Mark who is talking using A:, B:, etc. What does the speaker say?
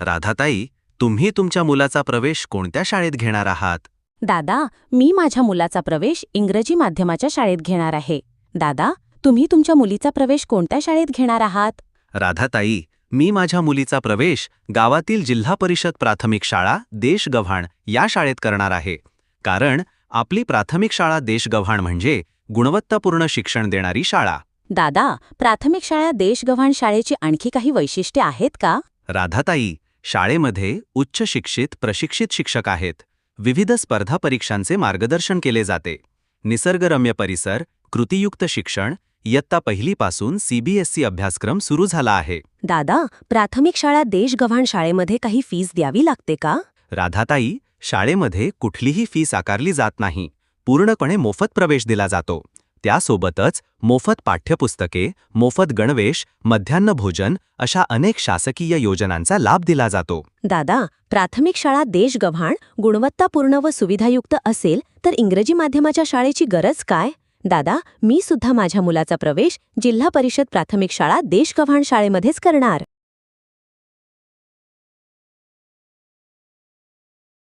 A: राधाताई तुम्ही तुमच्या मुलाचा प्रवेश कोणत्या शाळेत घेणार आहात?
B: दादा मी माझ्या मुलाचा प्रवेश इंग्रजी माध्यमाच्या शाळेत घेणार आहे. दादा तुम्ही तुमच्या मुलीचा प्रवेश कोणत्या शाळेत घेणार आहात?
A: राधाताई मी माझ्या मुलीचा प्रवेश गावातील जिल्हा परिषद प्राथमिक शाळा देशगव्हाण या शाळेत करणार आहे. कारण आपली प्राथमिक शाळा देशगव्हाण म्हणजे गुणवत्तापूर्ण शिक्षण देणारी शाळा.
B: दादा प्राथमिक शाळा देशगव्हाण शाळेची आणखी काही वैशिष्ट्ये आहेत का?
A: राधाताई शाळेमध्ये उच्च शिक्षित प्रशिक्षित शिक्षक आहेत. विविध स्पर्धा परीक्षांचे मार्गदर्शन केले जाते. निसर्गरम्य परिसर कृतीयुक्त शिक्षण इयत्ता पहिलीपासून सीबीएसई अभ्यासक्रम सुरू झाला आहे.
B: दादा प्राथमिक शाळा देशगव्हाण शाळेमध्ये काही फीस द्यावी लागते का?
A: राधाताई शाळेमध्ये कुठलीही फीस आकारली जात नाही. पूर्णपणे मोफत प्रवेश दिला जातो. त्यासोबतच मोफत पाठ्यपुस्तके मोफत गणवेश मध्यान्ह भोजन अशा अनेक शासकीय योजनांचा लाभ दिला जातो.
B: दादा प्राथमिक शाळा देशगव्हाण गुणवत्तापूर्ण व सुविधायुक्त असेल तर इंग्रजी माध्यमाच्या शाळेची गरज काय? दादा मी सुद्धा माझ्या मुलाचा प्रवेश जिल्हा परिषद प्राथमिक शाळा देशगव्हाण शाळेमध्येच करणार.